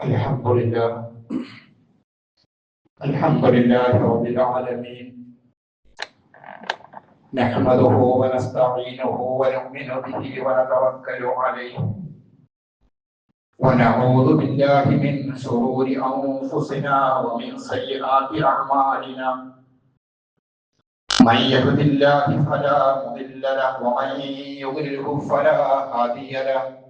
الحمد لله. الحمد لله رب العالمين. نحمده ونستعينه ونؤمن به ونتوكل عليه. ونعوذ بالله من شرور أنفسنا ومن سيئات أعمالنا. من يهد الله فلا مضل له ومن يضلله فلا هادي له.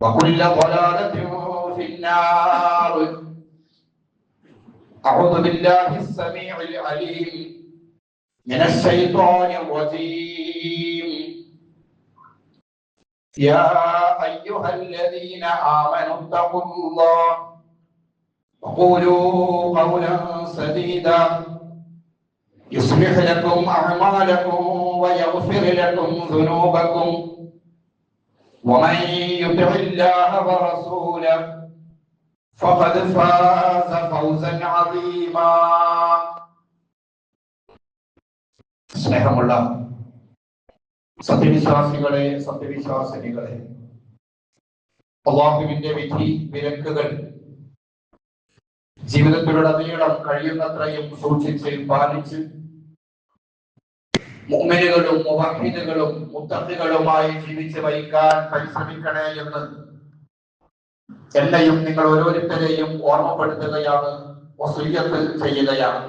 وكل ضلالة في النار. أعوذ بالله السميع العليم من الشيطان الرجيم. يا أيها الذين آمنوا اتقوا الله وقولوا قولا سديدا. يصلح لكم أعمالكم ويغفر لكم ذنوبكم. ومن يطع الله ورسوله فقد فاز فوزا عظيما സ്നേഹമുള്ള സത്യവിശ്വാസികളെ സത്യവിശ്വാസിനികളെ അള്ളാഹുവിന്റെ വിധി വിലക്കുകൾ ജീവിതത്തിലുടനീളം കഴിയുന്നത്രയും സൂക്ഷിച്ച് പാലിച്ച് മുഅ്മിനുകളും മുഹമ്മദുകളും മുത്തഖികളുമായി ജീവിച്ച് വഹിക്കാൻ പരിശ്രമിക്കണേ എന്ന് എന്നെയും നിങ്ങൾ ഓരോരുത്തരെയും ഓർമ്മപ്പെടുത്തുകയാണ് വസൂയത്ത് ചെയ്യുകയാണ്.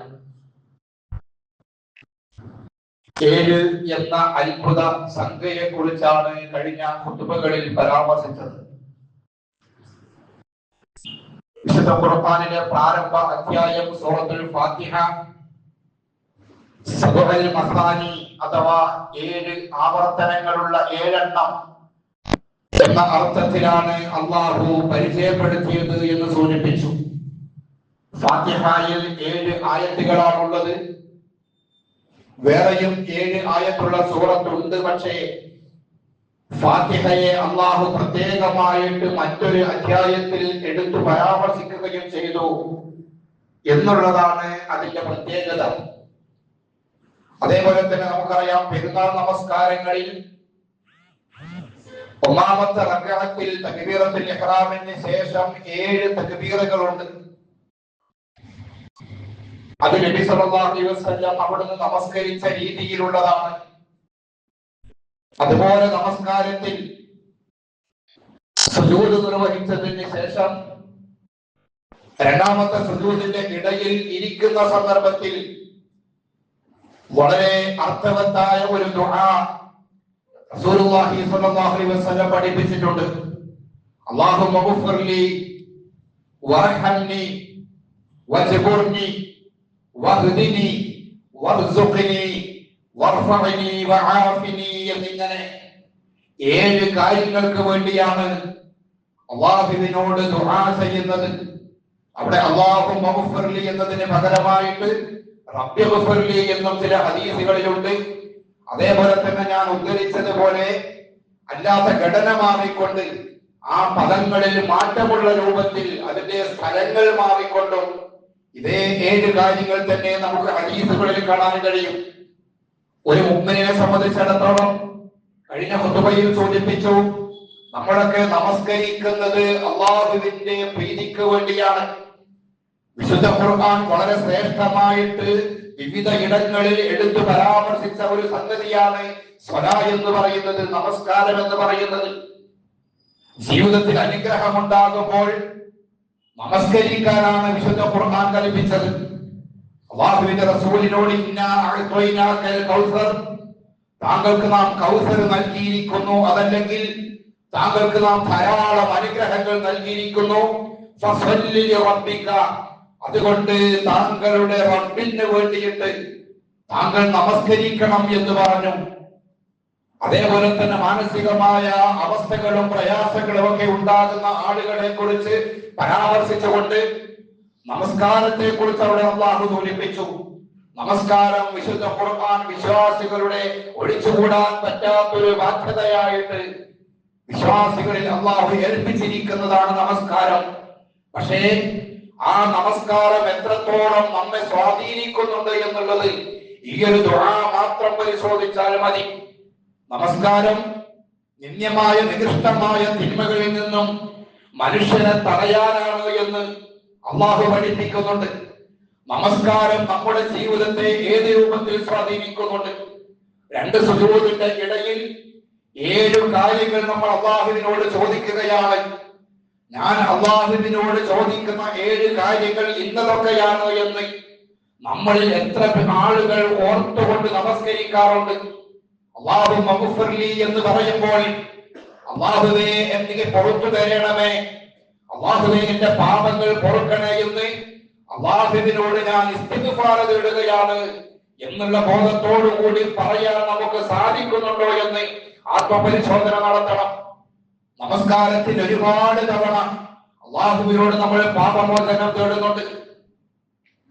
ഏഴ് എന്ന അത്ഭുത സംഖ്യയെ കുറിച്ചാണ് കഴിഞ്ഞ കുത്തുബകളിൽ പരാമർശിച്ചത്. വിശുദ്ധ ഖുർആനിലെ പ്രാരംഭ അധ്യായം സൂറത്തുൽ ഫാത്തിഹ സബഹൽ മസാനി അഥവാ ഏഴ് ആവർത്തനങ്ങളുള്ള ഏഴെണ്ണം എന്ന അർത്ഥത്തിലാണ് അള്ളാഹു പരിചയപ്പെടുത്തിയത് എന്ന് സൂചിപ്പിച്ചു. ഫാത്തിഹയിൽ ഏഴ് ആയത്തുകളാണുള്ളത്. വേറെയും ഏഴ് ആയത്തുള്ള സൂറത്തുണ്ട്. പക്ഷേ ഫാത്തിഹയെ അള്ളാഹു പ്രത്യേകമായിട്ട് മറ്റൊരു അധ്യായത്തിൽ എടുത്തു പരാമർശിക്കുകയും ചെയ്തു എന്നുള്ളതാണ് അതിന്റെ പ്രത്യേകത. അതേപോലെ തന്നെ നമുക്കറിയാം പെരുന്നാൾ നമസ്കാരങ്ങളിൽ ഒന്നാമത്തെ റക്കാത്തിൽ തകബീറത്തിൽ എഹ്റാമിന് ശേഷം ഏഴ് തകബീറുകളുണ്ട്. അത് നബി സല്ലല്ലാഹു അലൈഹി വസല്ലം അവിടുന്ന് നമസ്കരിച്ച രീതിയിലുള്ളതാണ്. അതുപോലെ നമസ്കാരത്തിൽ സുജൂദ് നിർവഹിച്ചതിന് ശേഷം രണ്ടാമത്തെ സുജൂദിന്റെ ഇടയിൽ ഇരിക്കുന്ന സന്ദർഭത്തിൽ വളരെ അർത്ഥവത്തായ ഒരു പഠിപ്പിച്ചിട്ടുണ്ട്. എന്നിങ്ങനെ ഏഴ് കാര്യങ്ങൾക്ക് വേണ്ടിയാണ് അള്ളാഹുവിനോട് ദുആ ചെയ്യുന്നത്. അവിടെ അള്ളാഹു എന്നതിന് പകരമായിട്ട് റബ്ബിഗ്ഫിർലി എന്നും ചില ഹദീസുകളിലുണ്ട്. അതേപോലെ തന്നെ ഞാൻ ഉദ്ധരിച്ചതുപോലെ അല്ലാത്ത ഘടന മാറിക്കൊണ്ട് ആ പദങ്ങളിൽ മാറ്റമുള്ള രൂപത്തിൽ അതിന്റെ സ്ഥലങ്ങൾ മാറിക്കൊണ്ടും ഇതേ ഏഴ് കാര്യങ്ങൾ തന്നെ നമുക്ക് ഹദീസുകളിൽ കാണാൻ കഴിയും. ഒരു മുമ്മിനെ സംബന്ധിച്ചിടത്തോളം കഴിഞ്ഞ ഹുതുബയിൽ സൂചിപ്പിച്ചു നമ്മളൊക്കെ നമസ്കരിക്കുന്നത് അള്ളാഹുവിന്റെ പ്രീതിക്ക് വേണ്ടിയാണ്. വിശുദ്ധ ഖുർആൻ വളരെ ശ്രേഷ്ഠമായിട്ട് വിവിധ ഇടങ്ങളിൽ എടുത്തു പരാമർശിച്ച ഒരു സംഗതിയാണ് സ്വല എന്ന് പറയുന്നത് നമസ്കാരം എന്ന് പറയുന്നത്. ജീവിതത്തിൽ അനുഗ്രഹം ഉണ്ടാകുമ്പോൾ നമസ്കരിക്കാനാണ് വിശുദ്ധ ഖുർആൻ കൽപ്പിച്ചത്. അള്ളാഹുവിന്റെ റസൂലിനോട് കൗസർ താങ്കൾക്ക് നാം കൗസർ നൽകിയിരിക്കുന്നു. അതല്ലെങ്കിൽ താങ്കൾക്ക് നാം ധാരാളം അനുഗ്രഹങ്ങൾ നൽകിയിരിക്കുന്നു. അതുകൊണ്ട് താങ്കളുടെ റബ്ബിന് വേണ്ടിയിട്ട് താങ്കൾ നമസ്കരിക്കണം എന്ന് പറഞ്ഞു. അതേപോലെ തന്നെ മാനസികമായ അവസ്ഥകളും പ്രയാസങ്ങളും ഒക്കെ ഉണ്ടാകുന്ന ആളുകളെ കുറിച്ച് പരാമർശിച്ചുകൊണ്ട് നമസ്കാരത്തെ കുറിച്ച് അവിടെ അള്ളാഹു സൂചിപ്പിച്ചു. നമസ്കാരം വിശുദ്ധ ഖുർആൻ വിശ്വാസികളുടെ ഒഴിച്ചുകൂടാൻ പറ്റാത്തൊരു ബാധ്യതയായിട്ട് വിശ്വാസികളിൽ അള്ളാഹു ഏൽപ്പിച്ചിരിക്കുന്നതാണ് നമസ്കാരം. പക്ഷേ ആ നമസ്കാരം എത്രത്തോളം നമ്മെ സ്വാധീനിക്കുന്നുണ്ട് എന്നുള്ളത് ഈ ഒരു ദുആ മാത്രം പരിശോധിച്ചാൽ മതി. നമസ്കാരം നിന്ദ്യമായ നികൃഷ്ടമായ തിന്മകളിൽ നിന്നും മനുഷ്യനെ തടയാനാണ് എന്ന് അള്ളാഹു പഠിപ്പിക്കുന്നുണ്ട്. നമസ്കാരം നമ്മുടെ ജീവിതത്തെ ഏത് രൂപത്തിൽ സ്വാധീനിക്കുന്നുണ്ട്? രണ്ട് സുജൂതിന്റെ ഇടയിൽ ഏഴു കാര്യങ്ങൾ നമ്മൾ അള്ളാഹുവിനോട് ചോദിക്കുകയാണ്. ഞാൻ അള്ളാഹുവിനോട് ചോദിക്കുന്ന ഏഴ് കാര്യങ്ങൾ ഇന്നതൊക്കെയാണ് എന്ന് നമ്മളിൽ എത്ര ആളുകൾ ഓർത്തുകൊണ്ട് നമസ്കരിക്കാറുണ്ട്. അള്ളാഹു മഹുഫർലി എന്ന് പറയുമ്പോൾ അള്ളാഹുവേ എനിക്ക് പുറത്തു തരണമേ. അള്ളാഹുവേ എന്റെ പാപങ്ങൾ പൊറുക്കണേ എന്ന് അള്ളാഹുവിനോട് ഞാൻ ഇസ്തിഗ്ഫാർ തേടുകയാണ് എന്നുള്ള ബോധത്തോടു കൂടി പറയാൻ നമുക്ക് സാധിക്കുന്നുണ്ടോ എന്ന് ആത്മപരിശോധന നടത്തണം. നമസ്കാരത്തിൽ ഒരുപാട് തവണ അള്ളാഹുവിനോട് നമ്മൾ പാപമോചനം തേടുന്നുണ്ട്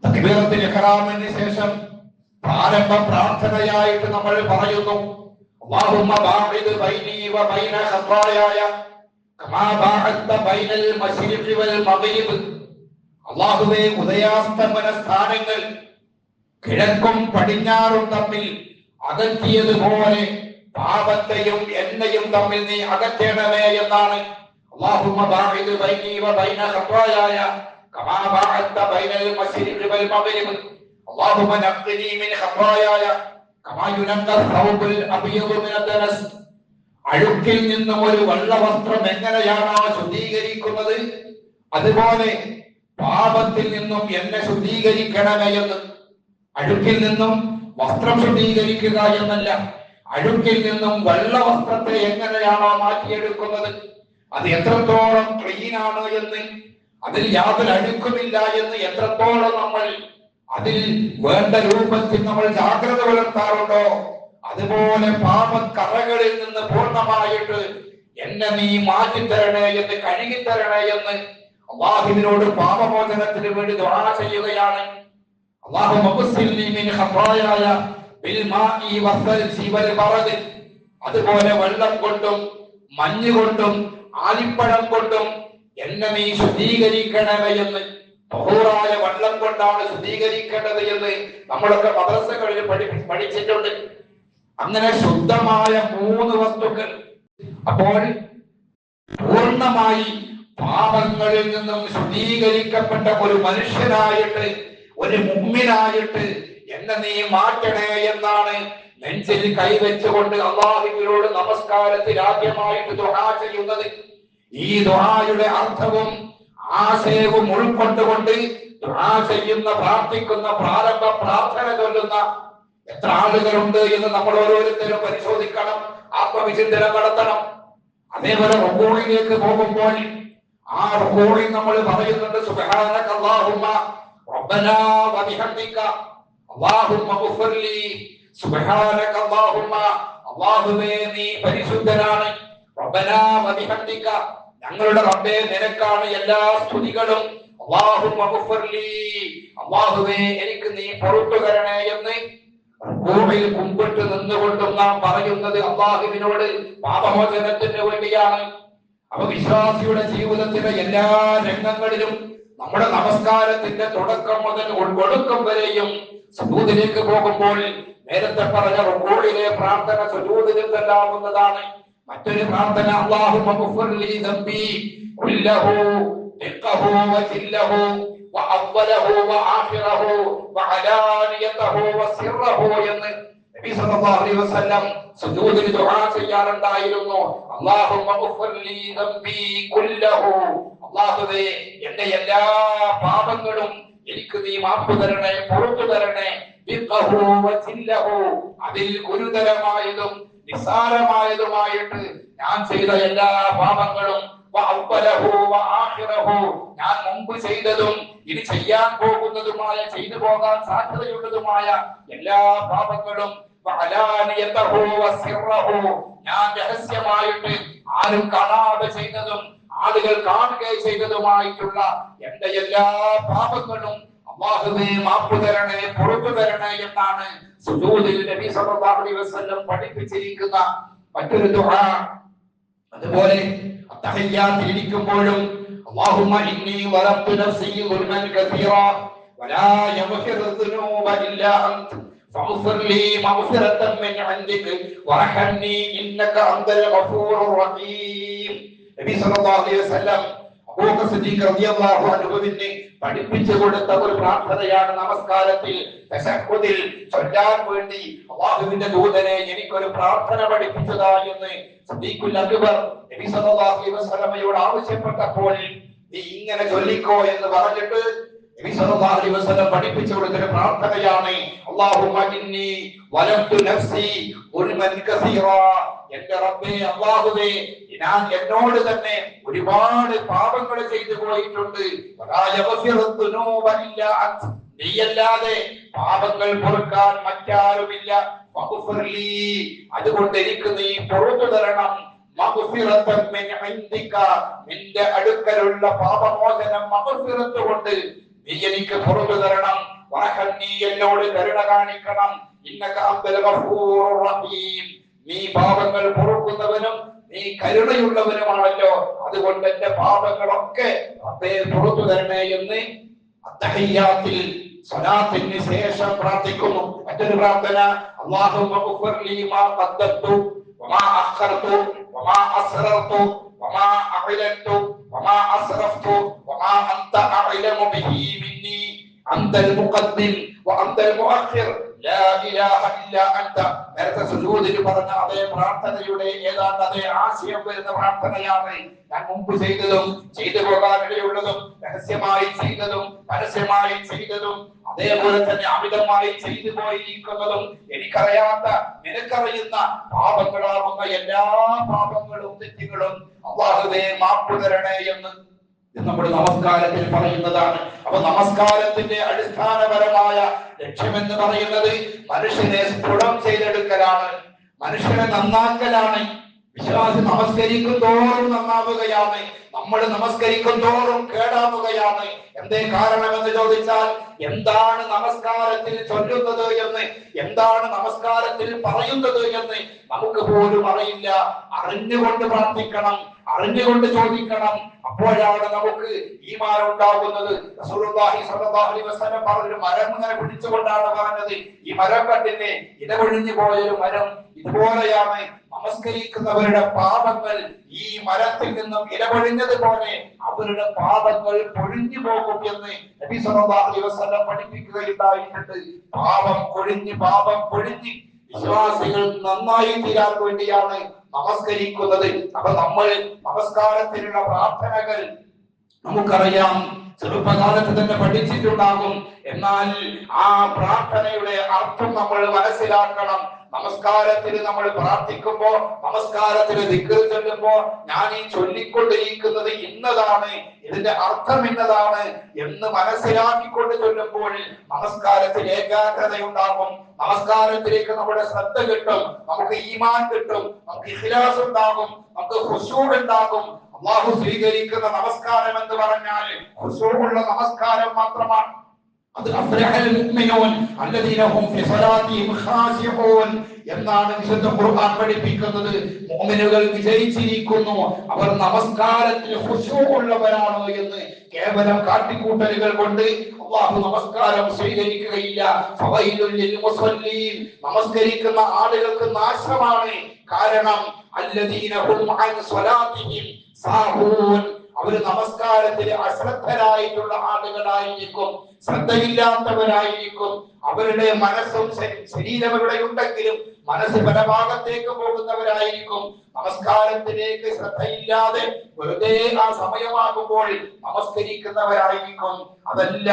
തക്ബീറത്തിൽ ഇഹ്റാമിന് ശേഷം പ്രാരംഭ പ്രാർത്ഥനയായിട്ട് നമ്മൾ പറയുന്നു اللهم باعد بيني وبين خطاياي كما باعدت بين المشرق والمغرب അള്ളാഹുവേ ഉദയാസ്തമന സ്ഥാനങ്ങൾ കിഴക്കും പടിഞ്ഞാറും തമ്മിൽ അകറ്റിയതുപോലെ പാപത്തെയും എന്നെയും തമ്മിൽ നീ അകറ്റണമേ എന്നാണ് اللهم باعد بيني وبين خطاياي كما باعدت بين المشرق والمغرب اللهم نقني من خطاياي كما ينقى الثوب الابيض من الدنس അഴുക്കിൽ നിന്നും ഒരു വെള്ള വസ്ത്രം എങ്ങനെയാണോ ശുദ്ധീകരിക്കുന്നത് അതുപോലെ പാപത്തിൽ നിന്നും എന്നെ ശുദ്ധീകരിക്കണമേ എന്ന് അഴുക്കിൽ നിന്നും വസ്ത്രം ശുദ്ധീകരിക്കുക എന്നല്ല അഴുക്കിൽ നിന്നും വെള്ള വസ്ത്രത്തെ എങ്ങനെയാണോ മാറ്റിയെടുക്കുന്നത്? അത് എത്രത്തോളം ക്ലീനാണ് എന്ന്? അതിൽ യാതൊരു അഴുക്കുമില്ല എന്ന് എത്രത്തോളം നമ്മൾ അതിൽ വേണ്ട രൂപത്തിൽ നമ്മൾ ജാഗ്രത പുലർത്താറുണ്ടോ? അതുപോലെ പാപക്കറകളിൽ നിന്ന് പൂർണമായിട്ട് എന്നെ നീ മാറ്റി തരണേ എന്ന് കഴുകിത്തരണേ എന്ന് അള്ളാഹുവിനോട് പാപമോചനത്തിന് വേണ്ടി ദുആ ചെയ്യുകയാണ്. അള്ളാഹു അതുപോലെ വെള്ളം കൊണ്ടും മഞ്ഞ് കൊണ്ടും ആലിപ്പഴം കൊണ്ടും എന്നെ നീ ശുദ്ധീകരിക്കണമേ എന്ന്. ബഹൂറായ വെള്ളം കൊണ്ടാണ് ശുദ്ധീകരിക്കേണ്ടത് എന്ന് നമ്മളൊക്കെ മദ്രസകളിൽ പഠി പഠിച്ചിട്ടുണ്ട്. അങ്ങനെ ശുദ്ധമായ മൂന്ന് വസ്തുക്കൾ. അപ്പോൾ പൂർണമായി പാപങ്ങളിൽ നിന്നും ശുദ്ധീകരിക്കപ്പെട്ട ഒരു മനുഷ്യനായിട്ട് ഒരു മുമ്മിനായിട്ട് എന്നെ നീ മാറ്റണേ എന്നാണ് നെഞ്ചിൽ കൈവച്ചുകൊണ്ട് അള്ളാഹുവിനോട് നമസ്കാരത്തിൽ ആദ്യമായിട്ട് ദുഹാ ചെയ്യുന്നത്. ഈ ദുഹായുടെ അർത്ഥവും ആശയവും ഉൾക്കൊണ്ടുകൊണ്ട് ദുഹാ ചെയ്യുന്ന പ്രാർത്ഥിക്കുന്ന പ്രാരംഭ പ്രാർത്ഥന ചൊല്ലുന്ന എത്ര ആളുകളുണ്ട് എന്ന് നമ്മൾ ഓരോരുത്തരും പരിശോധിക്കണം ആത്മവിചിന്തനം നടത്തണം. അതേപോലെ റുക്കോളിലേക്ക് പോകുമ്പോൾ ആ റുക്കോളിൽ നമ്മൾ പറയുന്നുണ്ട് സുബ്ഹാനക അല്ലാഹുമ്മ റബ്ബനാ വബിഹംദിക. അല്ലാഹുമ്മ ഗുഫർലി സുബ്ഹാനക അല്ലാഹുമ്മ അല്ലാഹുവേ നീ പരിശുദ്ധനാണ്. റബ്ബനാ വബിഹംദിക ഞങ്ങളുടെ റബ്ബേ നിനക്കാണ് എല്ലാ സ്തുതികളും. അള്ളാഹുമ്മ ഗുഫർലി അല്ലാഹുവേ എനിക്ക് നീ പുറത്തു തരണേ എന്ന് ഭൂമിയിൽ കുമ്പിട്ട് നിന്നുകൊണ്ടും നാം പറയുന്നത് അള്ളാഹുവിനോട് പാപമോചനത്തിന് വേണ്ടിയാണ്. അപ്പൊ ജീവിതത്തിലെ എല്ലാ രംഗങ്ങളിലും നമ്മുടെ നമസ്കാരത്തിന്റെ തുടക്കം മുതൽ ഒടുക്കം വരെയും സുജൂദിലേക്ക് പോകുമ്പോൾ നേരത്തെ പറഞ്ഞ റുക്കൂളിലെ പ്രാർത്ഥന സുജൂദിൽ തല്ലാവുന്നതാണ്. മറ്റൊരു പ്രാർത്ഥന അല്ലാഹു മഗ്ഫിർലി വസിറഹു എന്ന് നബി സല്ലല്ലാഹു അലൈഹി വസല്ലം സുജൂദിൽ ദുആ ചെയ്യാറുണ്ടായിരുന്നു. അല്ലാഹുമ്മ ഗഫിർലി ദംബി കുല്ലഹു അല്ലാഹുവേ എന്റെ എല്ലാ പാപങ്ങളും എനിക്ക് നീ മാപ്പ് തരണേ പുറത്തു തരണേ. അതിൽ ഗുരുതരമായതും നിസ്സാരമായതുമായിട്ട് ഞാൻ ചെയ്ത എല്ലാ പാപങ്ങളും. ഞാൻ മുമ്പ് ചെയ്തതും ഇനി ചെയ്യാൻ പോകുന്നതുമായ ചെയ്തു പോകാൻ സാധ്യതയുള്ളതുമായ എല്ലാ പാപങ്ങളും. ഞാൻ രഹസ്യമായിട്ട് ആരും കാണാതെ ചെയ്തതും ആളുകൾ കാണുക ചെയ്തതുമായിട്ടുള്ള എന്റെ എല്ലാ പാപങ്ങളും അള്ളാഹുവേ മാപ്പ് തരണേ പുറത്തു തരണേ എന്നാണ് സുജൂദിൽ നബി സല്ലല്ലാഹു അലൈഹി വസല്ലം പഠിപ്പിച്ചിരിക്കുന്ന മറ്റൊരു ദുആ അതുപോലെ അത്തഹിയ്യാത്തിൽ ഇരിക്കുമ്പോഴും اللهم إني ظلمت نفسي ظلما كثيرا ولا يغفر الذنوب إلا أنت فاغفر لي مغفرة من عندك وارحمني إنك أنت الغفور الرحيم നബി സല്ലല്ലാഹു അലൈഹി വസല്ലം അബൂബക്കർ സിദ്ദീഖ് റളിയല്ലാഹു അൻഹുവിനെ പഠിപ്പിച്ചു കൊടുത്ത ഒരു പ്രാർത്ഥനയാണ് നമസ്കാരത്തിൽ തശഹ്ഹുദിൽ ചൊല്ലാൻ വേണ്ടി അള്ളാഹുവിന്റെ ദൂതനെ എനിക്കൊരു പ്രാർത്ഥന പഠിപ്പിച്ചതാ എന്ന് സിദ്ദീഖുൽ അക്ബർ നബി സല്ലല്ലാഹു അലൈഹി വസല്ലമയോട് ആവശ്യപ്പെട്ടപ്പോൾ നീ ഇങ്ങനെ ചൊല്ലിക്കോ എന്ന് പറഞ്ഞിട്ട് നബി സല്ലല്ലാഹു വസല്ലം പഠിപ്പിച്ചു കൊടുത്തൊരു പ്രാർത്ഥനയാണ് അല്ലാഹുമ്മ ഇന്നി വലംതു നഫ്സി ഉൽമൻ കസീറാ എന്റെ റബ്ബേ അല്ലാഹുവേ ഞാൻ എന്നോട് തന്നെ ഒരുപാട് പാപങ്ങൾ ചെയ്തു പോയിട്ടുണ്ട്. നീയല്ലാതെ പാപങ്ങൾ പൊറുക്കാൻ മറ്റാരുമില്ല. അതുകൊണ്ട് എനിക്ക് നീ പുറത്തു തരണം. നിന്റെ അടുക്കലുള്ള പാപമോചനം മഗ്ഫിറത്ത് കൊണ്ട് നീ എനിക്ക് പുറത്തു തരണം. നീ എന്നോട് കരുണ കാണിക്കണം. ഇന്നക അബ്ദുൽ ഗഫൂറുർ റഹീം. നീ പാപങ്ങൾ പൊറുക്കുന്നവനും നീ കരുണയുള്ളവനുമാണല്ലോ. അതുകൊണ്ട് എന്റെ പാപങ്ങളൊക്കെ അദ്ദേഹം പുറത്തു തരണേ എന്ന് ശേഷം പ്രാർത്ഥിക്കുന്നു. മറ്റൊരു പ്രാർത്ഥന വമാ അൻത അഅലമു ബിഹി മിന്നി നേരത്തെ സുജൂദിൽ പറഞ്ഞ അതേ പ്രാർത്ഥനയുടെ ഏതാണ്ട് അതേ ആശയം വരുന്ന പ്രാർത്ഥനയാണ് ഞാൻ മുമ്പ് ചെയ്തതും ചെയ്തു പോകാനിടയുള്ളതും രഹസ്യമായി ചെയ്തതും പരസ്യമായി ചെയ്തതും അതേപോലെ തന്നെ അമിതമായി ചെയ്തു പോയിരിക്കുന്നതും എനിക്കറിയാത്ത നിനക്കറിയുന്ന പാപങ്ങളാകുന്ന എല്ലാ പാപങ്ങളും തെറ്റുകളും അള്ളാഹുവേ മാപ്പ് തരണേ എന്ന് നമ്മുടെ നമസ്കാരത്തിൽ പറയുന്നതാണ്. അപ്പൊ നമസ്കാരത്തിന്റെ അടിസ്ഥാനപരമായ ലക്ഷ്യമെന്ന് പറയുന്നത് മനുഷ്യനെ സ്ഫുടം ചെയ്തെടുക്കലാണ്. മനുഷ്യനെ നന്നാക്കലാണ്. വിശ്വാസി നമസ്കരിക്കും തോറും നന്നാവുകയാണ്. നമ്മൾ നമസ്കരിക്കും തോറും കേടാവുകയാണ്. എന്തേ കാരണം എന്ന് ചോദിച്ചാൽ എന്താണ് നമസ്കാരത്തിൽ ചൊല്ലുന്നത് എന്ന് എന്താണ് നമസ്കാരത്തിൽ പറയുന്നത് എന്ന് നമുക്ക് പോലും അറിയില്ല. അറിഞ്ഞുകൊണ്ട് പ്രാർത്ഥിക്കണം അറിഞ്ഞുകൊണ്ട് ചോദിക്കണം. അപ്പോഴാണ് നമുക്ക് ഈമാൻ ഉണ്ടാകുന്നത്. പറഞ്ഞൊരു മരം ഇങ്ങനെ പിടിച്ചുകൊണ്ടാണ് പറഞ്ഞത്. ഈ മരം കണ്ടില്ലേ? ഇടപൊഴിഞ്ഞു പോയൊരു മരം. ഇതുപോലെയാണ് നമസ്കരിക്കുന്നവരുടെ പാപങ്ങൾ ഈ മരത്തിൽ നിന്നും ഇലപൊഴിഞ്ഞത് പോലെ അവരുടെ പാപങ്ങൾ പൊഴിഞ്ഞു പോകും എന്ന് നബി പഠിപ്പിക്കുകയുണ്ടായിട്ടുണ്ട്. പാപം കൊഴിഞ്ഞ് പാപം പൊഴിഞ്ഞ് വിശ്വാസികൾ നന്നായി തീരാൻ വേണ്ടിയാണ് നമസ്കരിക്കുന്നത്. അപ്പൊ നമ്മൾ നമസ്കാരത്തിനുള്ള പ്രാർത്ഥനകൾ നമുക്കറിയാം. ചെറുപ്പകാലത്ത് തന്നെ പഠിച്ചിട്ടുണ്ടാകും. എന്നാൽ ആ പ്രാർത്ഥനയുടെ അർത്ഥം നമ്മൾ മനസ്സിലാക്കണം. നമസ്കാരത്തിൽ നമ്മൾ പ്രാർത്ഥിക്കുമ്പോ നമസ്കാരത്തിൽ ദിക്കർ ചൊല്ലുമ്പോ ഞാൻ ഈ ചൊല്ലിക്കൊണ്ടിരിക്കുന്നത് ഇന്നതാണ് ഇതിന്റെ അർത്ഥം ഇന്നതാണ് എന്ന് മനസ്സിലാക്കിക്കൊണ്ട് ചൊല്ലുമ്പോൾ നമസ്കാരത്തിൽ ഏകാഗ്രത ഉണ്ടാകും നമസ്കാരത്തിലേക്ക് നമ്മുടെ ശ്രദ്ധ കിട്ടും നമുക്ക് ഈമാൻ കിട്ടും നമുക്ക് ഇഖ്ലാസ് ഉണ്ടാകും നമുക്ക് ഹുസൂർ ഉണ്ടാകും. അള്ളാഹു സ്വീകരിക്കുന്ന നമസ്കാരം എന്ന് പറഞ്ഞാൽ ഹുസൂറുള്ള നമസ്കാരം മാത്രമാണ്. അത് എന്നാണ് വിശുദ്ധ ഖുർആൻ പഠിപ്പിക്കുന്നത്. മോമിനുകൾ വിജയിച്ചിരിക്കുന്നു. അവർ നമസ്കാരത്തിൽ ഉള്ളവരാണ് എന്ന് കേവലം കാട്ടിക്കൂട്ടലുകൾ കൊണ്ട് അള്ളാഹു നമസ്കാരം സ്വീകരിക്കുകയില്ല. നമസ്കരിക്കുന്ന ആളുകൾക്ക് നാശമാണ്. കാരണം അവർ നമസ്കാരത്തിൽ അശ്രദ്ധരായിട്ടുള്ള ആളുകളായിരിക്കും. ശ്രദ്ധയില്ലാത്തവരായിരിക്കും. അവരുടെ മനസ്സും ശരീ- ശരീരം ഇവിടെ ഉണ്ടെങ്കിലും മനസ്സ് പല ഭാഗത്തേക്ക് പോകുന്നവരായിരിക്കും. നമസ്കാരത്തിലേക്ക് ശ്രദ്ധയില്ലാതെ വെറുതെ ആ സമയമാകുമ്പോൾ നമസ്കരിക്കുന്നവരായിരിക്കും. അതല്ല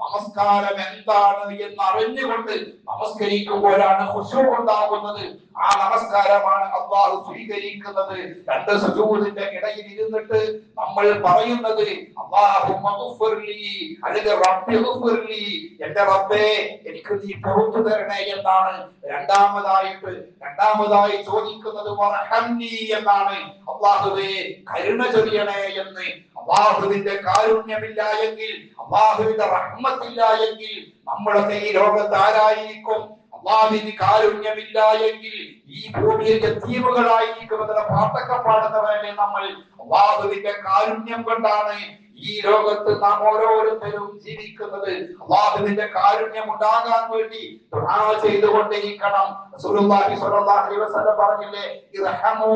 നമസ്കാരം എന്താണ് എന്ന് അറിഞ്ഞുകൊണ്ട് നമസ്കരിക്കുമ്പോഴാണ് ഖുശൂ ഉണ്ടാകുന്നത്. ആ നമസ്കാരമാണ് അള്ളാഹു സ്വീകരിക്കുന്നത്. രണ്ട് സുജൂദിന്റെ ഇടയിൽ ഇരുന്നിട്ട് നമ്മൾ പറയുന്നത് അള്ളാഹു അല്ലെങ്കിൽ എന്റെ റബ്ബേ എനിക്ക് നീ പുറത്തു തരണേ എന്നാണ് രണ്ടാമതായിട്ട് രണ്ടാമതായി ചോദിക്കുന്നത് എന്നാണ്. അള്ളാഹുവേ കരുണ ചൊരിയണേ എന്ന്. അള്ളാഹുവിന്റെ കാരുണ്യമില്ല എങ്കിൽ അള്ളാഹുവിന്റെ റഹ്മത്തില്ല എങ്കിൽ നമ്മളൊക്കെ ഈ ലോകത്ത് ആരായിരിക്കും? അള്ളാഹുവിന് കാരുണ്യമില്ല എങ്കിൽ ഈ ഭൂമിയിൽ യത്തീമുകളായിരിക്കും പാട്ടക്കപ്പാടുന്നവരെ നമ്മൾ? അള്ളാഹുവിന്റെ കാരുണ്യം കൊണ്ടാണ് ഈ ലോകത്ത് നാം ഓരോരുത്തരും ജീവിക്കുന്നത്. അള്ളാഹുവിന്റെ കാരുണ്യം ഉണ്ടാകാൻ വേണ്ടി ദുആ ചെയ്തുകൊണ്ടിരിക്കണം. റസൂലുള്ളാഹി സ്വല്ലല്ലാഹു അലൈഹി വസല്ലം പറഞ്ഞില്ലേ ഇർഹമു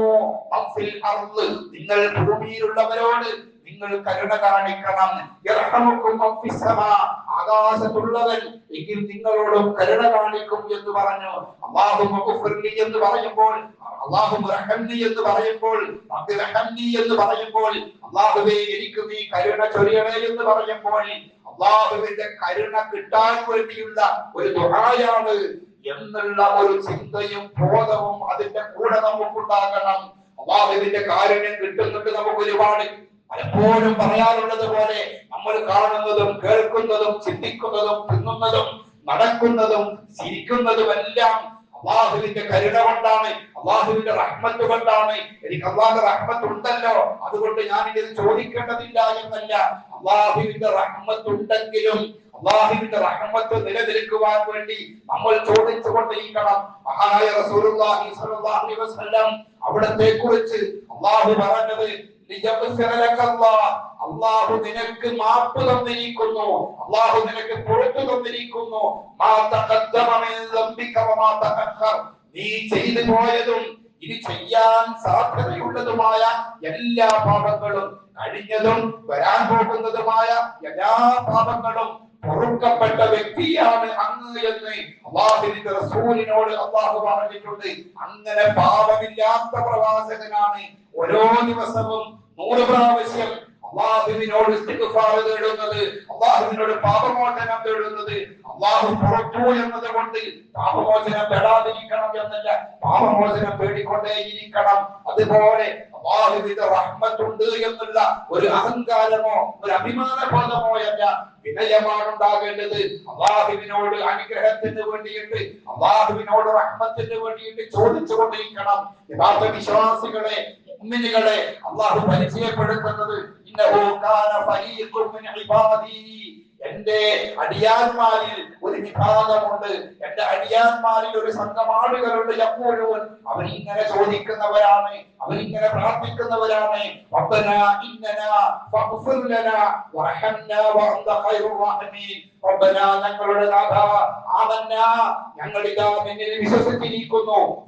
അഫിൽ അർദ്. നിങ്ങൾ ഭൂമിയിലുള്ളവരോട് നിങ്ങൾ കരുണ കാണിക്കണം. ഇർഹമുക്കും മൻ ഫിസ് സമാ. ആകാശത്തുള്ളവൻ എങ്കിൽ നിങ്ങളോടും കരുണ കാണിക്കും എന്ന് പറഞ്ഞു. അള്ളാഹു എന്ന് പറയുമ്പോൾ അള്ളാഹു എന്ന് പറയുമ്പോൾ എന്ന് പറയുമ്പോൾ അള്ളാഹുവേ എനിക്ക് നീ കരുണ ചൊരിയണേ എന്ന് പറയുമ്പോൾ അള്ളാഹുവിന്റെ കരുണ കിട്ടാൻ വേണ്ടിയുള്ള ഒരു ദുആയാണ് എന്നുള്ള ഒരു ചിന്തയും ബോധവും അതിന്റെ കൂടെ നമുക്കുണ്ടാകണം. അള്ളാഹുവിന്റെ കാരുണ്യം കിട്ടുന്നുണ്ട് നമുക്ക് ഒരുപാട്. പലപ്പോഴും പറയാറുള്ളത് പോലെ നമ്മൾ കാണുന്നതും കേൾക്കുന്നതും ചിന്തിക്കുന്നതും തിന്നുന്നതും നടക്കുന്നതും ചിരിക്കുന്നതും എല്ലാം അള്ളാഹുവിന്റെ കരുണ കൊണ്ടാണ് അള്ളാഹുവിന്റെ റഹ്മത്ത് കൊണ്ടാണ്. എനിക്ക് അള്ളാഹു റഹ്മത്ത് ഉണ്ടല്ലോ. അതുകൊണ്ട് ഞാൻ ഇത് ചോദിക്കേണ്ടതില്ല എന്നല്ല. അള്ളാഹുവിന്റെ റഹ്മത്ത് ഉണ്ടെങ്കിലും അള്ളാഹുവിന്റെ റഹ്മത്ത് നിലനിൽക്കുവാൻ വേണ്ടി നമ്മൾ ചോദിച്ചുകൊണ്ടിരിക്കണം. മഹാനായ റസൂലുള്ളാഹി സ്വല്ലല്ലാഹു വസല്ലം അവിടത്തെ കുറിച്ച് അള്ളാഹു പറഞ്ഞത്. അള്ളാഹു നിനക്ക് മാപ്പ് തന്നിരിക്കുന്നു. അള്ളാഹു നിനക്ക് പുറത്തു തന്നിരിക്കുന്നു. നീ ചെയ്തു പോയതും ഇനി ചെയ്യാൻ സാധ്യതയുള്ളതുമായ എല്ലാ പാപങ്ങളും കഴിഞ്ഞതും വരാൻ പോകുന്നതുമായ എല്ലാ പാപങ്ങളും പൊറുക്കപ്പെട്ട വ്യക്തിയാണ് അങ്ങ് എന്ന് അള്ളാഹുവിന്റെ റസൂലിനോട് അള്ളാഹു പറഞ്ഞിട്ടുണ്ട്. അങ്ങനെ പാപമില്ലാത്ത പ്രവാചകനാണ് ഓരോ ദിവസവും നൂറ് പ്രാവശ്യം അള്ളാഹുവിനോട് തേടുന്നത് അള്ളാഹുവിനോട് പാപമോചനം തേടുന്നത്. അള്ളാഹു പുറത്തു എന്നത് കൊണ്ട് പാപമോചനം തേടാതിരിക്കണം എന്നല്ല പാപമോചനം തേടിക്കൊണ്ടേയിരിക്കണം. അതുപോലെ അള്ളാഹുവിന്റെ റഹ്മത്തുണ്ട് എന്നുള്ള ഒരു അഹങ്കാരമോ ഒരു അഭിമാന ബോധമോ അല്ല വിനയമാണ് ഉണ്ടാകേണ്ടത് അള്ളാഹുവിനോട് അനുഗ്രഹത്തിന് വേണ്ടിയിട്ട് അള്ളാഹുവിനോട് റഹ്മത്തിന് വേണ്ടിയിട്ട് ചോദിച്ചു കൊണ്ടിരിക്കണം യഥാർത്ഥ വിശ്വാസികളെ മുഅ്മിനുകളെ അള്ളാഹു പരിചയപ്പെടുത്തുന്നത് ഇന്നഹു കാന മിൻ ഇബാദി. എന്റെ അടിയാന്മാരിൽ ഒരു വിഭാഗമുണ്ട്. എന്റെ അടിയാന്മാരിൽ ഒരു സംഘം ആളുകളുണ്ട് എപ്പോഴും അവരിങ്ങനെ ചോദിക്കുന്നവരാണ്. അവരിങ്ങനെ പ്രാർത്ഥിക്കുന്നവരാണ്. ഞങ്ങളുടെ നാഥ ആമന്ന. ഞങ്ങൾ ഇതാ നിന്നിൽ വിശ്വസിച്ചിരിക്കുന്നു.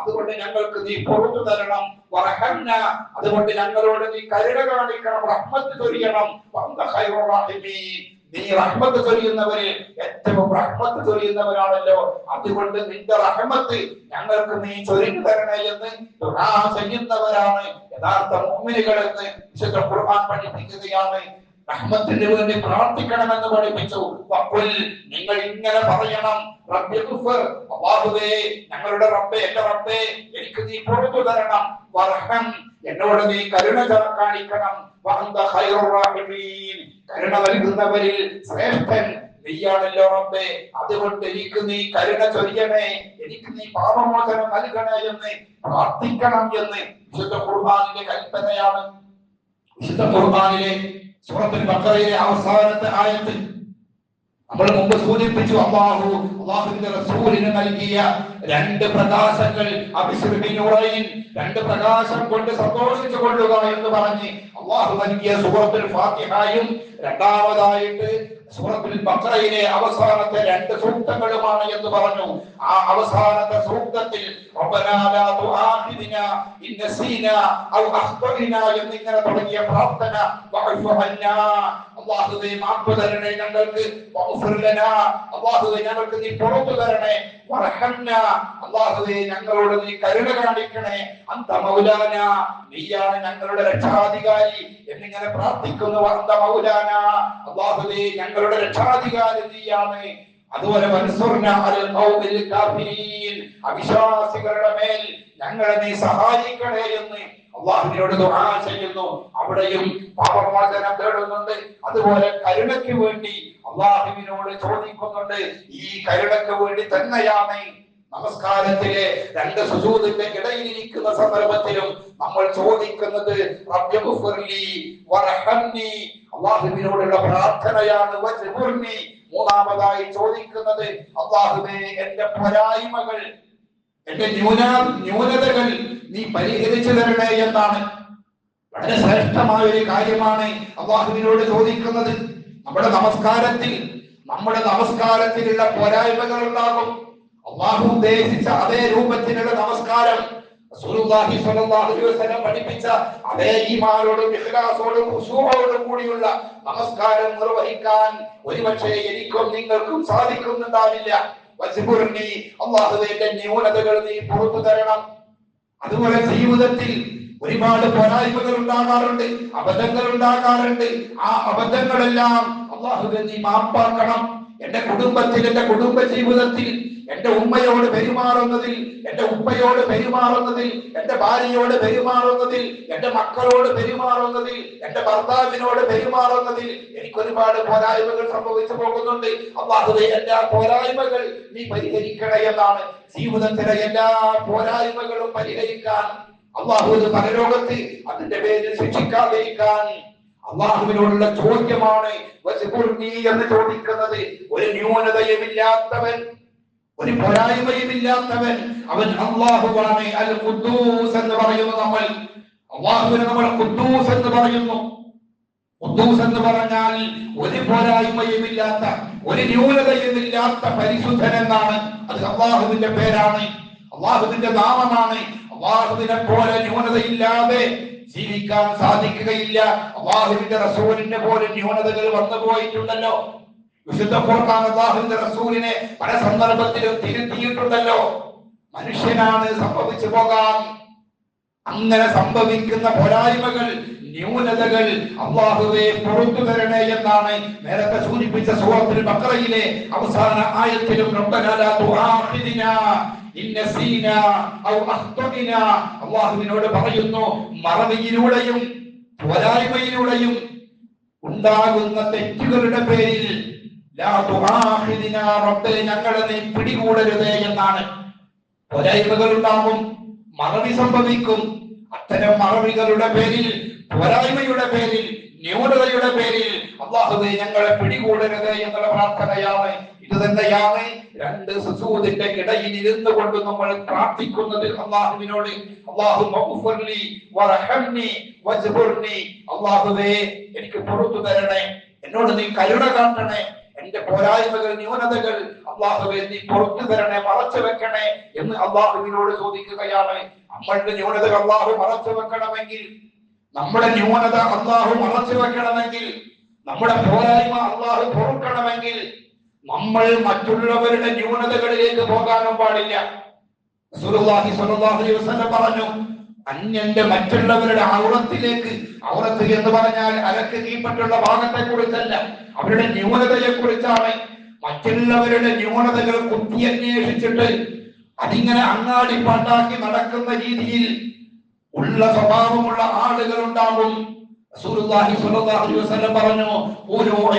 അതുകൊണ്ട് ഞങ്ങൾക്ക് നീ പുറത്തു തരണം. അതുകൊണ്ട് ഞങ്ങളോട് നീ കരുണ കാണിക്കണം. റഹ്മത്ത് ചൊരിയണം. നീ റഹ്മത്ത് ചൊരിയുന്നവര് ഏറ്റവും റഹ്മത്ത് ചൊരിയുന്നവരാണല്ലോ അതുകൊണ്ട് നിന്റെ റഹ്മത്ത് ഞങ്ങൾക്ക് നീ ചൊരിഞ്ഞു തരണേ എന്ന് ചെയ്യുന്നവരാണ്. യഥാർത്ഥ മുഅ്മിനുകൾ എന്ന് വിശുദ്ധ ഖുർആൻ പഠിപ്പിക്കുകയാണ്. റഹ്മത്തിന് വേണ്ടി പ്രാർത്ഥിക്കണമെന്ന് പഠിപ്പിച്ചു അപ്പോൾ നിങ്ങൾ ഇങ്ങനെ പറയണം. റബ്ബെ അല്ലാഹുവേ ഞങ്ങളുടെ റബ്ബെ എന്റെ റബ്ബെ എനിക്ക് നീ പുറത്തു തരണം. വർഹം എന്നോട് നീ കരുണ കാണിക്കണം. കരുണ നൽകുന്നവരിൽ ശ്രേഷ്ഠൻ നീയാണല്ലോ റബ്ബേ. അതുകൊണ്ട് എനിക്ക് നീ കരുണ ചൊരിയണേ. എനിക്ക് നീ പാപമോചനം നൽകണേ എന്ന് പ്രാർത്ഥിക്കണം എന്ന് വിശുദ്ധ ഖുർആനിലെ കൽപ്പനയാണ്. വിശുദ്ധ ഖുർആനിലെ സൂറത്തുൽ ബഖറയിലെ അവസാനത്തെ ആയത്തിൽ നമ്മൾ മുമ്പ് സൂചിപ്പിച്ചു അള്ളാഹു അള്ളാഹുവിന്റെ റസൂലിന് നൽകിയ രണ്ട് പ്രകാശങ്ങൾ അഭിശ്രമിനുറയിൻ രണ്ട് പ്രകാശം കൊണ്ട് സന്തോഷിച്ചു കൊള്ളുക എന്ന് പറഞ്ഞ് അള്ളാഹു നൽകിയ സൂറത്തുൽ ഫാത്തിഹായും രണ്ടാമതായിട്ട് സൂറത്തുൽ ബഖറയിലെ അവസാനത്തെ രണ്ട് സൂക്തങ്ങളുമാണ് എന്ന് പറഞ്ഞു. ആ അവസാനത്തെ സൂക്തത്തിൽ റബ്ബനാ ലാ എന്നിങ്ങനെ തുടങ്ങിയ പ്രാർത്ഥന. അല്ലാഹുവേ മാപ്പ് തരണേ ഞങ്ങൾക്ക്. അല്ലാഹുവേ ഞങ്ങൾക്ക് നീ പുറത്തു തരണേ. അല്ലാഹുവേ ഞങ്ങളോട് നീ കരുണ കാണിക്കണേ. അന്ത മൗലാന. നീയാണ് ഞങ്ങളുടെ രക്ഷാധികാരി. എന്നിങ്ങനെ പ്രാർത്ഥിക്കുന്നു അന്ത മൗലാന. അല്ലാഹുവേ ഞങ്ങളുടെ രക്ഷാധികാരി നീയാണ്. അതുപോലെ അവിശ്വാസികളുടെ മേൽ ഞങ്ങളെ നീ സഹായിക്കണേ എന്ന് അള്ളാഹുവിനോട് ദുആ ചെയ്യുന്നു. അവിടെയും പാപമോചനം തേടുന്നുണ്ട്. അതുപോലെ കരുണയ്ക്ക് വേണ്ടി അള്ളാഹുവിനോട് ചോദിക്കുന്നുണ്ട്. ഈ കരുണയ്ക്ക് വേണ്ടി തന്നെയാണ് നമസ്കാരത്തിലെ രണ്ട് സുജൂദിന്റെ ഇടയിലിരിക്കുന്ന സന്ദർഭത്തിലും നമ്മൾ ചോദിക്കുന്നത് അള്ളാഹുവിനോടുള്ള പ്രാർത്ഥനയാണ് മൂന്നാമതായി ചോദിക്കുന്നത് അള്ളാഹുവേ എന്റെ പോരായ്മകൾ എന്റെ ന്യൂന ന്യൂനതകൾ നീ പരിഹരിച്ചു തരണേ എന്നാണ്. വളരെ ശ്രേഷ്ഠമായ ഒരു കാര്യമാണ് അള്ളാഹുവിനോട് ചോദിക്കുന്നത്. നമ്മുടെ നമസ്കാരത്തിൽ നമ്മുടെ നമസ്കാരത്തിലുള്ള പോരായ്മകൾ ഉണ്ടാകും. അള്ളാഹു ഉദ്ദേശിച്ച അതേ രൂപത്തിലുള്ള നമസ്കാരം റസൂലുള്ളാഹി സ്വല്ലല്ലാഹു അലൈഹി വസല്ലം പഠിപ്പിച്ച അതേ ഈമാനോടും ഇഖ്ലാസോടും ഖുശൂഅോടും കൂടിയുള്ള നമസ്കാരം നിർവഹിക്കാൻ ഒരുപക്ഷേ എനിക്കും നിങ്ങൾക്കും സാധിക്കുന്നുണ്ടാവില്ല വസ്ബുർനി അല്ലാഹുവേ എന്റെ ന്യൂനതകൾ നീ പുറത്തു തരണം. അതുപോലെ ജീവിതത്തിൽ ഒരുപാട് പോരായ്മകൾ ഉണ്ടാകാറുണ്ട് അബദ്ധങ്ങൾ ഉണ്ടാകാറുണ്ട്. ആ അബദ്ധങ്ങളെല്ലാം അള്ളാഹു നീ മാപ്പാക്കണം. എന്റെ കുടുംബത്തിൽ എന്റെ കുടുംബ ജീവിതത്തിൽ എന്റെ ഉമ്മയോട് പെരുമാറുന്നതിൽ എന്റെ ഉപ്പയോട് പെരുമാറുന്നതിൽ എന്റെ ഭാര്യയോട് പെരുമാറുന്നതിൽ എന്റെ മക്കളോട് പെരുമാറുന്നതിൽ എന്റെ ഭർത്താവിനോട് പെരുമാറുന്നതിൽ എനിക്ക് ഒരുപാട് പോരായ്മകൾ സംഭവിച്ചു പോകുന്നുണ്ട്. അള്ളാഹുവെ എല്ലാ പോരായ്മകൾ നീ പരിഹരിക്കണേ എന്നാണ് ജീവിതത്തിലെ എല്ലാ പോരായ്മകളും പരിഹരിക്കാൻ. അള്ളാഹു പരലോകത്ത് അതിന്റെ പേരിൽ ശിക്ഷിക്കാതിരിക്കാൻ അള്ളാഹുവിനോടുള്ള ചോദ്യമാണ് എന്ന് ചോദിക്കുന്നത്. ഒരു ന്യൂനതയുമില്ലാത്തവൻ ഒരു പോരായ്മയുമില്ലാത്തവൻ അവൻ അള്ളാഹുവാണ്. അൽ ഖുദ്ദൂസ് എന്ന് പറയുന്നു നമ്മൾ. അള്ളാഹുവിനെ നമ്മൾ ഖുദ്ദൂസ് എന്ന് പറയുന്നു. ഖുദ്ദൂസ് എന്ന് പറഞ്ഞാൽ ഒരു പോരായ്മയുമില്ലാത്ത ഒരു ന്യൂനതയുമില്ലാത്ത പരിശുദ്ധൻ എന്നാണ്. അത് അള്ളാഹുവിന്റെ പേരാണ്. അള്ളാഹുവിന്റെ നാമമാണ്. അള്ളാഹുവിനെ പോലെ ന്യൂനതയില്ലാതെ ജീവിക്കാൻ സാധിക്കുകയില്ല. അള്ളാഹുവിന്റെ റസൂലിന്റെ പോലെ ന്യൂനതകൾ വന്നു പോയിട്ടുണ്ടല്ലോ വിശുദ്ധ ഖുർആൻ അള്ളാഹുവിന്റെ റസൂലിനെ പല സന്ദർഭത്തിലും തിരുത്തിയിട്ടുണ്ടല്ലോ. മനുഷ്യനാണ് സംഭവിച്ചു പോകാൻ. അങ്ങനെ സംഭവിക്കുന്ന പോരായ്മകൾ ന്യൂനതകൾ അള്ളാഹുവെ പുറത്തു തരണേ എന്നാണ് നേരത്തെ സൂചിപ്പിച്ച സൂറത്തുൽ ബഖറയിലെ അവസാന ആയത്തിലും അള്ളാഹുവിനോട് പറയുന്നു മറവിയിലൂടെയും പോരായ്മയിലൂടെയും ഉണ്ടാകുന്ന തെറ്റുകളുടെ പേരിൽ ഞങ്ങളെ നീ പിടികൂടരുതേ എന്നാണ്. പോരായ്മകൾ ഉണ്ടാകും മറവി സംഭവിക്കും. അത്തരം മറവികളുടെ പേരിൽ പോരായ്മയുടെ പേരിൽ ന്യൂനതയുടെ പേരിൽ അള്ളാഹുദേ ഞങ്ങളെ പിടികൂടരുത് എന്നുള്ള പ്രാർത്ഥനയാണ്. ഇത് തന്നെയാണ് രണ്ട് സുസൂദിന്റെ ഇടയിൽ ഇരുന്നു കൊണ്ട് നമ്മൾ പ്രാർത്ഥിക്കുന്നത് അള്ളാഹുവിനോട് അള്ളാഹു എനിക്ക് പുറത്തു തരണേ എന്നോട് നീ കരുണ കാട്ടണേ എന്റെ പോരായ്മകൾ ന്യൂനതകൾ അള്ളാഹുവെ നീ പുറത്തു തരണേ മറച്ചു വെക്കണേ എന്ന് അള്ളാഹുവിനോട് ചോദിക്കുകയാണ്. നമ്മളുടെ ന്യൂനതകൾ അള്ളാഹു മറച്ചു വെക്കണമെങ്കിൽ നമ്മുടെ ന്യൂനത അള്ളാഹു മറച്ചു വെക്കണമെങ്കിൽ നമ്മുടെ പോരായ്മ അള്ളാഹു പൊറുക്കണമെങ്കിൽ നമ്മൾ മറ്റുള്ളവരുടെ ന്യൂനതകളിലേക്ക് പോകാനും പാടില്ല. പറഞ്ഞു അന്യന്റെ മറ്റുള്ളവരുടെ ഔറത്തിലേക്ക് ഔറത്ത് എന്ന് പറഞ്ഞാൽ അരക്ക് കീപ്പറ്റുള്ള ഭാഗത്തെ കുറിച്ചല്ല അവരുടെ ന്യൂനതയെ കുറിച്ചാണ് മറ്റുള്ളവരുടെ ന്യൂനതകൾ കുത്തി അന്വേഷിച്ചിട്ട് അതിങ്ങനെ അങ്ങാടി പാട്ടാക്കി നടക്കുന്ന രീതിയിൽ ഉള്ള സ്വഭാവമുള്ള ആളുകൾ ഉണ്ടാകും. പറഞ്ഞു ഓരോ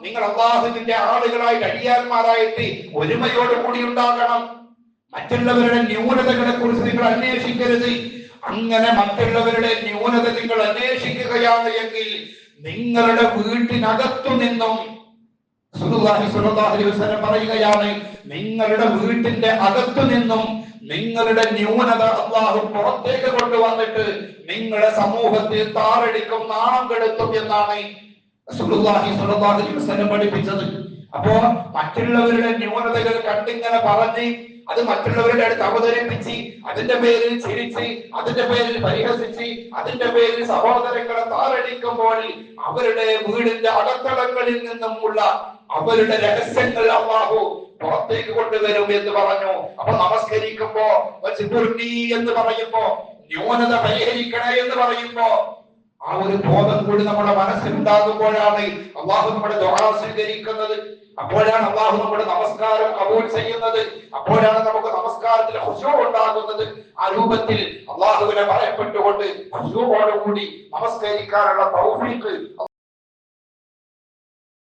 നിങ്ങൾ അള്ളാഹുവിന്റെ ആളുകളായി അടിയാന്മാരായിട്ട് ഒരുമയോട് കൂടി ഉണ്ടാകണം. മറ്റുള്ളവരുടെ ന്യൂനതകളെ കുറിച്ച് നിങ്ങൾ അന്വേഷിക്കരുത്. അങ്ങനെ മറ്റുള്ളവരുടെ ന്യൂനത നിങ്ങൾ അന്വേഷിക്കുകയാണ് എങ്കിൽ നിങ്ങളുടെ വീട്ടിനകത്തു നിന്നും പറയുകയാണ് നിങ്ങളുടെ വീട്ടിന്റെ അകത്തു നിന്നും നിങ്ങളുടെ ന്യൂനത അള്ളാഹു പുറത്തേക്ക് കൊണ്ടുവന്നിട്ട് നിങ്ങളുടെ സമൂഹത്തിൽ താറടിക്കും നാണം കെടുത്തും എന്നാണ് പഠിപ്പിച്ചത്. അപ്പോ മറ്റുള്ളവരുടെ ന്യൂനതകൾ കണ്ടിങ്ങനെ പറഞ്ഞ് അത് മറ്റുള്ളവരുടെ അടുത്ത് അവതരിപ്പിച്ച് അതിന്റെ പേരിൽ ചിരിച്ച് അതിന്റെ പേരിൽ പരിഹസിച്ച് അതിന്റെ പേരിൽ സഹോദരങ്ങളെ താറടിക്കുമ്പോൾ അവരുടെ വീടിന്റെ അകത്തളങ്ങളിൽ നിന്നുമുള്ള അവരുടെ രഹസ്യങ്ങൾ അള്ളാഹു പുറത്തേക്ക് കൊണ്ടുവരും എന്ന് പറഞ്ഞു. അപ്പൊ നമസ്കരിക്കുമ്പോ എന്ന് പറയുമ്പോ ന്യൂനത പരിഹരിക്കണേ എന്ന് പറയുമ്പോ ആ ഒരു ബോധം കൂടി നമ്മുടെ മനസ്സിലുണ്ടാകുമ്പോഴാണ് അള്ളാഹു നമ്മുടെ ദുആ സ്വീകരിക്കുന്നത്. അപ്പോഴാണ് അള്ളാഹു നമ്മുടെ നമസ്കാരം കബൂൽ ചെയ്യുന്നത്. അപ്പോഴാണ് നമുക്ക് നമസ്കാരത്തിൽ ഹുശൂ ഉണ്ടാകുന്നത്. ആ രൂപത്തിൽ അള്ളാഹുവിനെ ഭയപ്പെട്ടുകൊണ്ട് ഹുശൂവോടുകൂടി നമസ്കരിക്കാനുള്ള തൗഫീഖ്